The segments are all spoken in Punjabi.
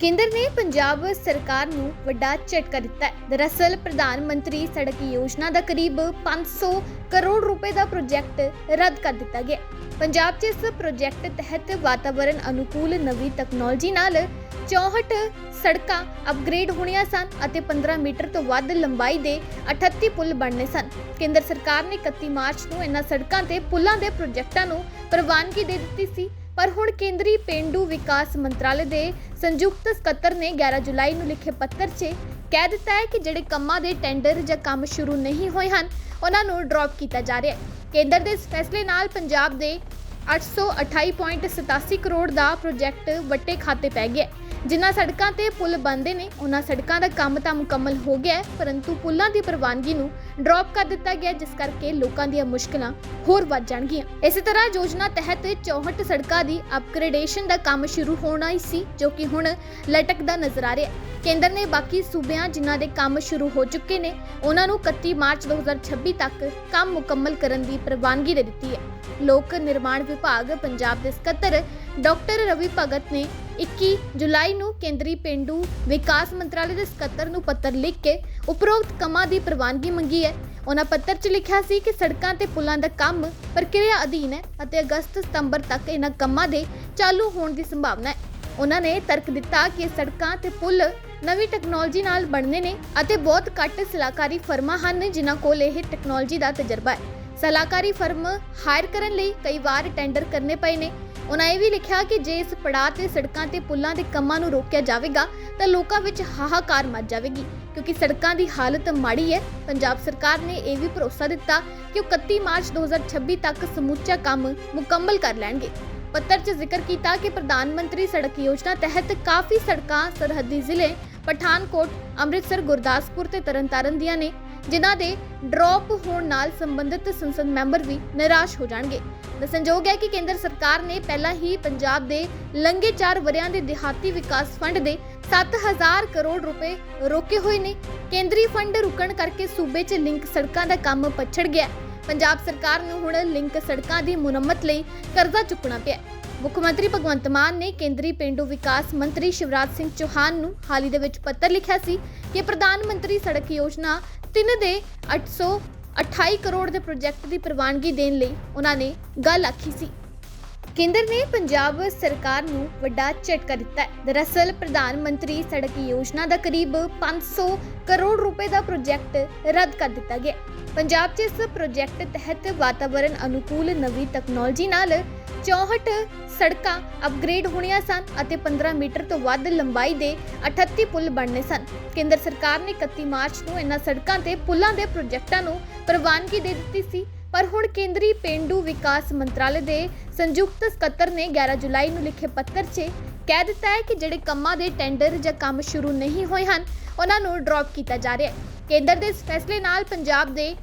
ਕੇਂਦਰ ਨੇ ਪੰਜਾਬ ਸਰਕਾਰ ਨੂੰ ਵੱਡਾ ਝਟਕਾ ਦਿੱਤਾ ਹੈ। ਦਰਅਸਲ, ਪ੍ਰਧਾਨ ਮੰਤਰੀ ਸੜਕ ਯੋਜਨਾ ਦਾ ਕਰੀਬ 500 ਕਰੋੜ ਰੁਪਏ ਦਾ ਪ੍ਰੋਜੈਕਟ ਰੱਦ ਕਰ ਦਿੱਤਾ ਗਿਆ ਪੰਜਾਬ 'ਚ ਇਸ ਪ੍ਰੋਜੈਕਟ ਤਹਿਤ ਵਾਤਾਵਰਣ ਅਨੁਕੂਲ ਨਵੀਂ ਟੈਕਨੋਲੋਜੀ ਨਾਲ 64 ਸੜਕਾਂ ਅਪਗ੍ਰੇਡ ਹੋਣੀਆਂ ਸਨ ਅਤੇ 15 ਮੀਟਰ ਤੋਂ ਵੱਧ ਲੰਬਾਈ ਦੇ 38 ਪੁਲ ਬਣਨੇ ਸਨ। ਕੇਂਦਰ ਸਰਕਾਰ ਨੇ 31 ਮਾਰਚ ਨੂੰ ਇਹਨਾਂ ਸੜਕਾਂ ਤੇ ਪੁਲਾਂ ਦੇ ਪ੍ਰੋਜੈਕਟਾਂ ਨੂੰ ਪ੍ਰਵਾਨਗੀ ਦੇ ਦਿੱਤੀ ਸੀ। ਪਰ ਹੁਣ ਕੇਂਦਰੀ ਪੇਂਡੂ ਵਿਕਾਸ ਮੰਤਰਾਲੇ ਦੇ ਸੰਯੁਕਤ ਸਕੱਤਰ ਨੇ 11 ਜੁਲਾਈ ਨੂੰ ਲਿਖੇ ਪੱਤਰ 'ਚ ਕਹਿ ਦਿੱਤਾ ਹੈ ਕਿ ਜਿਹੜੇ ਕੰਮਾਂ ਦੇ ਟੈਂਡਰ ਜਾਂ ਕੰਮ ਸ਼ੁਰੂ ਨਹੀਂ ਹੋਏ ਹਨ, ਉਹਨਾਂ ਨੂੰ ਡ੍ਰੌਪ ਕੀਤਾ ਜਾ ਰਿਹਾ ਹੈ। ਕੇਂਦਰ ਦੇ ਇਸ ਫੈਸਲੇ ਨਾਲ ਪੰਜਾਬ ਦੇ 828.87 ਕਰੋੜ ਦਾ ਪ੍ਰੋਜੈਕਟ ਵੱਟੇ ਖਾਤੇ ਪੈ ਗਿਆ ਜਿਨ੍ਹਾਂ ਸੜਕਾਂ ਤੇ ਪੁਲ ਬਣਦੇ ਨੇ, ਉਹਨਾਂ ਸੜਕਾਂ ਦਾ ਕੰਮ ਤਾਂ ਮੁਕੰਮਲ ਹੋ ਗਿਆ ਹੈ, ਪਰੰਤੂ ਪੁਲਾਂ ਦੀ ਪ੍ਰਵਾਨਗੀ ਨੂੰ ਡ੍ਰੌਪ ਕਰ ਦਿੱਤਾ ਗਿਆ, ਜਿਸ ਕਰਕੇ ਲੋਕਾਂ ਦੀਆਂ ਮੁਸ਼ਕਲਾਂ ਹੋਰ ਵੱਧ ਜਾਣਗੀਆਂ। ਇਸੇ ਤਰ੍ਹਾਂ ਯੋਜਨਾ ਤਹਿਤ 64 ਸੜਕਾਂ ਦੀ ਅਪਗ੍ਰੇਡੇਸ਼ਨ ਦਾ ਕੰਮ ਸ਼ੁਰੂ ਹੋਣਾ ਹੀ ਸੀ, ਜੋ ਕਿ ਹੁਣ ਲਟਕਦਾ ਨਜ਼ਰ ਆ ਰਿਹਾ ਹੈ। ਕੇਂਦਰ ਨੇ ਬਾਕੀ ਸੂਬਿਆਂ ਜਿਨ੍ਹਾਂ ਦੇ ਕੰਮ ਸ਼ੁਰੂ ਹੋ ਚੁੱਕੇ ਨੇ, ਉਹਨਾਂ ਨੂੰ 31 ਮਾਰਚ 2026 ਤੱਕ ਕੰਮ ਮੁਕੰਮਲ ਕਰਨ ਦੀ ਪ੍ਰਵਾਨਗੀ ਦੇ ਦਿੱਤੀ ਹੈ। ਲੋਕ ਨਿਰਮਾਣ ਵਿਭਾਗ ਪੰਜਾਬ ਦੇ ਸਕੱਤਰ ਡਾਕਟਰ ਰਵੀ ਭਗਤ ਨੇ 21 ਜੁਲਾਈ ਨੂੰ ਕੇਂਦਰੀ ਪਿੰਡੂ ਵਿਕਾਸ ਮੰਤਰਾਲੇ ਦੇ ਸਕੱਤਰ ਨੂੰ ਪੱਤਰ ਲਿਖ ਕੇ ਉਪਰੋਕਤ ਕੰਮਾਂ ਦੀ ਪ੍ਰਵਾਨਗੀ ਮੰਗੀ ਹੈ। ਉਹਨਾਂ ਪੱਤਰ 'ਚ ਲਿਖਿਆ ਸੀ ਕਿ ਸੜਕਾਂ ਤੇ ਪੁਲਾਂ ਦਾ ਕੰਮ ਪ੍ਰਕਿਰਿਆ ਅਧੀਨ ਹੈ ਅਤੇ ਅਗਸਤ ਸਤੰਬਰ ਤੱਕ ਇਹਨਾਂ ਕੰਮਾਂ ਦੇ ਚਾਲੂ ਹੋਣ ਦੀ ਸੰਭਾਵਨਾ ਹੈ। ਉਹਨਾਂ ਨੇ ਤਰਕ ਦਿੱਤਾ ਕਿ ਸੜਕਾਂ ਤੇ ਪੁਲ ਨਵੀਂ ਟੈਕਨੋਲੋਜੀ ਨਾਲ ਬਣਨੇ ਨੇ ਅਤੇ ਬਹੁਤ ਘੱਟ ਸਲਾਹਕਾਰੀ ਫਰਮਾਂ ਹਨ ਜਿਨ੍ਹਾਂ ਕੋਲ ਇਹ ਟੈਕਨੋਲੋਜੀ ਦਾ ਤਜਰਬਾ ਹੈ। ਸਲਾਹਕਾਰੀ ਫਰਮ ਹਾਇਰ ਕਰਨ ਲਈ ਕਈ ਵਾਰ ਟੈਂਡਰ ਕਰਨੇ ਪਏ ਨੇ। ਉਹਨਾਂ ਇਹ ਵੀ ਲਿਖਿਆ ਕਿ ਜੇ ਇਸ ਪੜਾਅ ਤੇ ਸੜਕਾਂ ਤੇ ਪੁਲਾਂ ਦੇ ਕੰਮਾਂ ਨੂੰ ਰੋਕਿਆ ਜਾਵੇਗਾ, ਤਾਂ ਲੋਕਾਂ ਵਿੱਚ ਹਾਹਾਕਾਰ ਮਚ ਜਾਵੇਗੀ। ਕਿਉਂਕਿ ਸੜਕਾਂ ਦੀ ਹਾਲਤ ਮਾੜੀ ਹੈ, ਪੰਜਾਬ ਸਰਕਾਰ ਨੇ ਇਹ ਵੀ ਭਰੋਸਾ ਦਿੱਤਾ ਕਿ 31 ਮਾਰਚ 2026 ਤੱਕ ਸਮੁੱਚਾ ਕੰਮ ਮੁਕੰਮਲ ਕਰ ਲੈਣਗੇ। ਪੱਤਰ 'ਚ ਜ਼ਿਕਰ ਕੀਤਾ ਕਿ ਪ੍ਰਧਾਨ ਮੰਤਰੀ ਸੜਕ ਯੋਜਨਾ ਤਹਿਤ ਕਾਫੀ ਸੜਕਾਂ ਸਰਹੱਦੀ ਜ਼ਿਲ੍ਹੇ ਪਠਾਨਕੋਟ, ਅੰਮ੍ਰਿਤਸਰ, ਗੁਰਦਾਸਪੁਰ ਤੇ ਤਰਨਤਾਰਨ ਦੀਆਂ ਨੇ। ਜਿਨ੍ਹਾਂ ਦੇ ਡ੍ਰੌਪ ਹੋਣ ਨਾਲ ਸੰਬੰਧਿਤ ਸੰਸਦ ਮੈਂਬਰ ਵੀ ਨਿਰਾਸ਼ ਹੋ ਜਾਣਗੇ। ਦੱਸਣਯੋਗ ਹੈ ਕਿ ਕੇਂਦਰ ਸਰਕਾਰ ਨੇ ਪਹਿਲਾਂ ਹੀ ਪੰਜਾਬ ਦੇ ਲੰਘੇ 4 ਵਰਿਆਂ ਦੇ ਦਿਹਾਤੀ ਵਿਕਾਸ ਫੰਡ ਦੇ 7000 ਕਰੋੜ ਰੁਪਏ ਰੋਕੇ ਹੋਏ ਨੇ। ਕੇਂਦਰੀ ਫੰਡ ਰੁਕਣ ਕਰਕੇ ਸੂਬੇ 'ਚ ਲਿੰਕ ਸੜਕਾਂ ਦਾ ਕੰਮ ਪਛੜ ਗਿਆ ਪੰਜਾਬ ਸਰਕਾਰ ਨੂੰ ਹੁਣ ਲਿੰਕ ਸੜਕਾਂ ਦੀ ਮੁਰੰਮਤ ਲਈ ਕਰਜ਼ਾ ਚੁੱਕਣਾ ਪਿਆ ਮੁੱਖ ਮੰਤਰੀ ਭਗਵੰਤ ਮਾਨ ਨੇ ਕੇਂਦਰੀ ਪਿੰਡੂ ਵਿਕਾਸ ਮੰਤਰੀ ਸ਼ਿਵਰਾਜ ਸਿੰਘ ਚੌਹਾਨ ਨੂੰ ਹਾਲ ਹੀ ਦੇ ਵਿੱਚ ਪੱਤਰ ਲਿਖਿਆ ਸੀ ਕਿ ਪ੍ਰਧਾਨ ਮੰਤਰੀ ਸੜਕ ਯੋਜਨਾ 3 ਦੇ 828 ਕਰੋੜ ਦੇ ਪ੍ਰੋਜੈਕਟ ਦੀ ਪ੍ਰਵਾਨਗੀ ਦੇਣ ਲਈ ਉਹਨਾਂ ਨੇ ਗੱਲ ਆਖੀ ਸੀ। ਕੇਂਦਰ ਨੇ ਪੰਜਾਬ ਸਰਕਾਰ ਨੂੰ ਵੱਡਾ ਝਟਕਾ ਦਿੱਤਾ ਹੈ। ਦਰਅਸਲ ਪ੍ਰਧਾਨ ਮੰਤਰੀ ਸੜਕ ਯੋਜਨਾ ਦਾ ਕਰੀਬ 500 ਕਰੋੜ ਰੁਪਏ ਦਾ ਪ੍ਰੋਜੈਕਟ ਰੱਦ ਕਰ ਦਿੱਤਾ ਗਿਆ ਪੰਜਾਬ 'ਚ ਇਸ ਪ੍ਰੋਜੈਕਟ ਤਹਿਤ ਵਾਤਾਵਰਣ ਅਨੁਕੂਲ ਨਵੀਂ ਟੈਕਨੋਲੋਜੀ ਨਾਲ 64 ਸੜਕਾਂ ਅਪਗ੍ਰੇਡ ਹੋਣੀਆਂ ਸਨ ਅਤੇ 15 ਮੀਟਰ ਤੋਂ ਵੱਧ ਲੰਬਾਈ ਦੇ 38 ਪੁਲ ਬਣਨੇ ਸਨ। ਕੇਂਦਰ ਸਰਕਾਰ ਨੇ 31 ਮਾਰਚ ਨੂੰ ਇਹਨਾਂ ਸੜਕਾਂ ਤੇ ਪੁਲਾਂ ਦੇ ਪ੍ਰੋਜੈਕਟਾਂ ਨੂੰ ਪ੍ਰਵਾਨਗੀ ਦੇ ਦਿੱਤੀ ਸੀ। ਪਰ ਹੁਣ ਕੇਂਦਰੀ ਪੇਂਡੂ ਵਿਕਾਸ ਮੰਤਰਾਲੇ ਦੇ ਸੰਯੁਕਤ ਸਕੱਤਰ ਨੇ 11 ਜੁਲਾਈ ਨੂੰ ਲਿਖੇ ਪੱਤਰ 'ਚ ਕਹਿ ਦਿੱਤਾ ਹੈ ਕਿ ਜਿਹੜੇ ਕੰਮਾਂ ਦੇ ਟੈਂਡਰ ਜਾਂ ਕੰਮ ਸ਼ੁਰੂ ਨਹੀਂ ਹੋਏ ਹਨ, ਉਹਨਾਂ ਨੂੰ ਡ੍ਰੌਪ ਕੀਤਾ ਜਾ ਰਿਹਾ ਹੈ। ਕੇਂਦਰ ਦੇ ਇਸ ਫੈਸਲੇ ਨਾਲ ਪੰਜਾਬ ਦੇ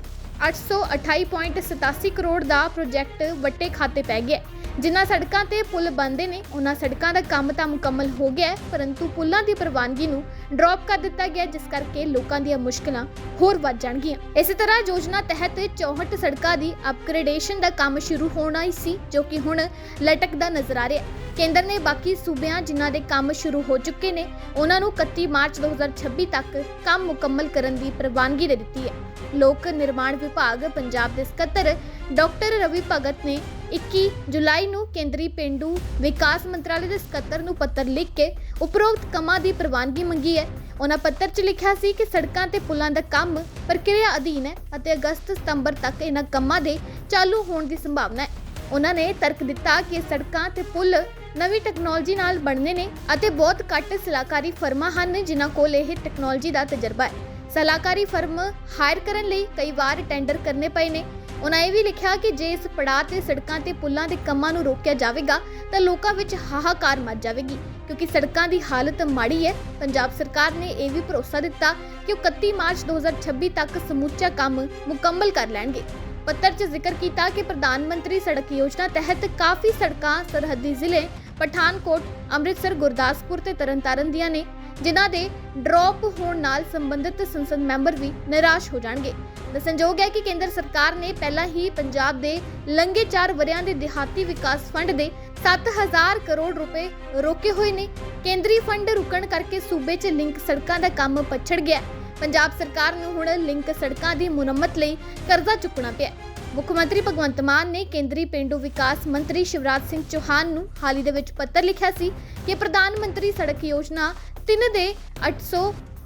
828.87 ਕਰੋੜ ਦਾ ਪ੍ਰੋਜੈਕਟ ਵੱਟੇ ਖਾਤੇ ਪੈ ਗਿਆ ਜਿਨ੍ਹਾਂ ਸੜਕਾਂ ਤੇ ਪੁਲ ਬਣਦੇ ਨੇ, ਉਹਨਾਂ ਸੜਕਾਂ ਦਾ ਕੰਮ ਤਾਂ ਮੁਕੰਮਲ ਹੋ ਗਿਆ ਹੈ, ਪਰੰਤੂ ਪੁਲਾਂ ਦੀ ਪ੍ਰਵਾਨਗੀ ਨੂੰ ਡ੍ਰੌਪ ਕਰ ਦਿੱਤਾ ਗਿਆ ਜਿਸ ਕਰਕੇ ਲੋਕਾਂ ਦੀਆਂ ਮੁਸ਼ਕਲਾਂ ਹੋਰ ਵੱਧ ਜਾਣਗੀਆਂ। ਇਸੇ ਤਰ੍ਹਾਂ ਯੋਜਨਾ ਤਹਿਤ 64 ਸੜਕਾਂ ਦੀ ਅਪਗ੍ਰੇਡੇਸ਼ਨ ਦਾ ਕੰਮ ਸ਼ੁਰੂ ਹੋਣਾ ਹੀ ਸੀ, ਜੋ ਕਿ ਹੁਣ ਲਟਕਦਾ ਨਜ਼ਰ ਆ ਰਿਹਾ ਹੈ। ਕੇਂਦਰ ਨੇ ਬਾਕੀ ਸੂਬਿਆਂ ਜਿਨ੍ਹਾਂ ਦੇ ਕੰਮ ਸ਼ੁਰੂ ਹੋ ਚੁੱਕੇ ਨੇ, ਉਹਨਾਂ ਨੂੰ 31 ਮਾਰਚ 2026 ਤੱਕ ਕੰਮ ਮੁਕੰਮਲ ਕਰਨ ਦੀ ਪ੍ਰਵਾਨਗੀ ਦੇ ਦਿੱਤੀ ਹੈ। ਲੋਕ ਨਿਰਮਾਣ ਵਿਭਾਗ ਪੰਜਾਬ ਦੇ ਸਕੱਤਰ ਡਾਕਟਰ ਰਵੀ ਭਗਤ ਨੇ 21 ਜੁਲਾਈ ਨੂੰ ਕੇਂਦਰੀ ਪਿੰਡੂ ਵਿਕਾਸ ਮੰਤਰਾਲੇ ਦੇ ਸਕੱਤਰ ਨੂੰ ਪੱਤਰ ਲਿਖ ਕੇ ਉਪਰੋਕਤ ਕੰਮਾਂ ਦੀ ਪ੍ਰਵਾਨਗੀ ਮੰਗੀ ਹੈ। ਉਹਨਾਂ ਪੱਤਰ 'ਚ ਲਿਖਿਆ ਸੀ ਕਿ ਸੜਕਾਂ ਤੇ ਪੁਲਾਂ ਦਾ ਕੰਮ ਪ੍ਰਕਿਰਿਆ ਅਧੀਨ ਹੈ ਅਤੇ ਅਗਸਤ ਸਤੰਬਰ ਤੱਕ ਇਹਨਾਂ ਕੰਮਾਂ ਦੇ ਚਾਲੂ ਹੋਣ ਦੀ ਸੰਭਾਵਨਾ ਹੈ। ਉਹਨਾਂ ਨੇ ਤਰਕ ਦਿੱਤਾ ਕਿ ਸੜਕਾਂ ਤੇ ਪੁਲ ਨਵੀਂ ਟੈਕਨੋਲੋਜੀ ਨਾਲ ਬਣਨੇ ਨੇ ਅਤੇ ਬਹੁਤ ਘੱਟ ਸਲਾਹਕਾਰੀ ਫਰਮਾਂ ਹਨ ਜਿਨ੍ਹਾਂ ਕੋਲ ਇਹ ਟੈਕਨੋਲੋਜੀ ਦਾ ਤਜਰਬਾ ਹੈ। ਸਲਾਹਕਾਰੀ ਫਰਮ ਹਾਇਰ ਕਰਨ ਲਈ ਕਈ ਵਾਰ ਟੈਂਡਰ ਕਰਨੇ ਪਏ ਨੇ। ਉਹਨਾਂ ਇਹ ਵੀ ਲਿਖਿਆ ਕਿ ਜੇ ਇਸ ਪੜਾਅ ਤੇ ਸੜਕਾਂ ਤੇ ਪੁਲਾਂ ਦੇ ਕੰਮਾਂ ਨੂੰ ਰੋਕਿਆ ਜਾਵੇਗਾ, ਤਾਂ ਲੋਕਾਂ ਵਿੱਚ ਹਾਹਾਕਾਰ ਮਚ ਜਾਵੇਗੀ। ਕਿਉਂਕਿ ਸੜਕਾਂ ਦੀ ਹਾਲਤ ਮਾੜੀ ਹੈ, ਪੰਜਾਬ ਸਰਕਾਰ ਨੇ ਇਹ ਵੀ ਭਰੋਸਾ ਦਿੱਤਾ ਕਿ ਉਹ 31 ਮਾਰਚ 2026 ਤੱਕ ਸਮੁੱਚਾ ਕੰਮ ਮੁਕੰਮਲ ਕਰ ਲੈਣਗੇ। ਪੱਤਰ 'ਚ ਜ਼ਿਕਰ ਕੀਤਾ ਕਿ ਪ੍ਰਧਾਨ ਮੰਤਰੀ ਸੜਕ ਯੋਜਨਾ ਤਹਿਤ ਕਾਫੀ ਸੜਕਾਂ ਸਰਹੱਦੀ ਜ਼ਿਲ੍ਹੇ ਪਠਾਨਕੋਟ, ਅੰਮ੍ਰਿਤਸਰ, ਗੁਰਦਾਸਪੁਰ ਤੇ ਤਰਨਤਾਰਨ ਦੀਆਂ ਨੇ, ਜਿਨ੍ਹਾਂ ਦੇ ਡ੍ਰੌਪ ਹੋਣ ਨਾਲ ਸੰਬੰਧਿਤ ਸੰਸਦ ਮੈਂਬਰ ਵੀ ਨਿਰਾਸ਼ ਹੋ ਜਾਣਗੇ। ਦੱਸਣਯੋਗ ਹੈ ਕਿ ਕੇਂਦਰ ਸਰਕਾਰ ਨੇ ਪਹਿਲਾਂ ਹੀ ਪੰਜਾਬ ਦੇ ਲੰਘੇ 4 ਵਰਿਆਂ ਦੇ ਦਿਹਾਤੀ ਵਿਕਾਸ ਫੰਡ ਦੇ 7000 ਕਰੋੜ ਰੁਪਏ ਰੋਕੇ ਹੋਏ ਨੇ। ਕੇਂਦਰੀ ਫੰਡ ਰੁਕਣ ਕਰਕੇ ਸੂਬੇ 'ਚ ਲਿੰਕ ਸੜਕਾਂ ਦਾ ਕੰਮ ਪਛੜ ਗਿਆ। ਪੰਜਾਬ ਸਰਕਾਰ ਨੂੰ ਹੁਣ ਲਿੰਕ ਸੜਕਾਂ ਦੀ ਮੁਰੰਮਤ ਲਈ ਕਰਜ਼ਾ ਚੁੱਕਣਾ ਪਿਆ। ਮੁੱਖ ਮੰਤਰੀ ਭਗਵੰਤ ਮਾਨ ਨੇ ਕੇਂਦਰੀ ਪਿੰਡੂ ਵਿਕਾਸ ਮੰਤਰੀ ਸ਼ਿਵਰਾਜ ਸਿੰਘ ਚੌਹਾਨ ਨੂੰ ਹਾਲ ਹੀ ਦੇ ਵਿੱਚ ਪੱਤਰ ਲਿਖਿਆ ਸੀ ਕਿ ਪ੍ਰਧਾਨ ਮੰਤਰੀ ਸੜਕ ਯੋਜਨਾ 3 ਦੇ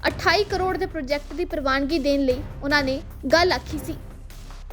828 ਕਰੋੜ ਦੇ ਪ੍ਰੋਜੈਕਟ ਦੀ ਪ੍ਰਵਾਨਗੀ ਦੇਣ ਲਈ ਉਹਨਾਂ ਨੇ ਗੱਲ ਆਖੀ ਸੀ।